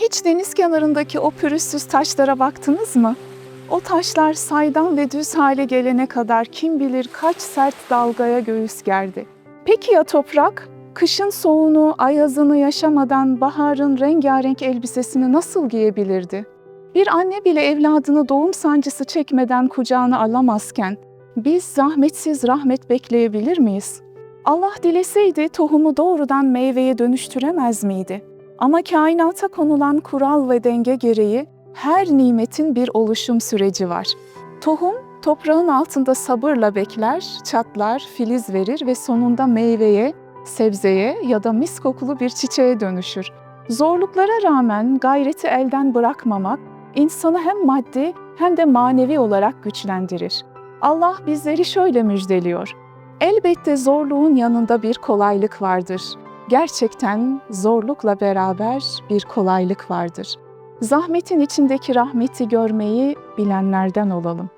Hiç deniz kenarındaki o pürüzsüz taşlara baktınız mı? O taşlar saydam ve düz hale gelene kadar kim bilir kaç sert dalgaya göğüs gerdi. Peki ya toprak? Kışın soğuğunu, ayazını yaşamadan baharın rengarenk elbisesini nasıl giyebilirdi? Bir anne bile evladını doğum sancısı çekmeden kucağına alamazken biz zahmetsiz rahmet bekleyebilir miyiz? Allah dileseydi tohumu doğrudan meyveye dönüştüremez miydi? Ama kainata konulan kural ve denge gereği her nimetin bir oluşum süreci var. Tohum toprağın altında sabırla bekler, çatlar, filiz verir ve sonunda meyveye, sebzeye ya da mis kokulu bir çiçeğe dönüşür. Zorluklara rağmen gayreti elden bırakmamak insanı hem maddi hem de manevi olarak güçlendirir. Allah bizleri şöyle müjdeliyor. Elbette zorluğun yanında bir kolaylık vardır. Gerçekten zorlukla beraber bir kolaylık vardır. Zahmetin içindeki rahmeti görmeyi bilenlerden olalım.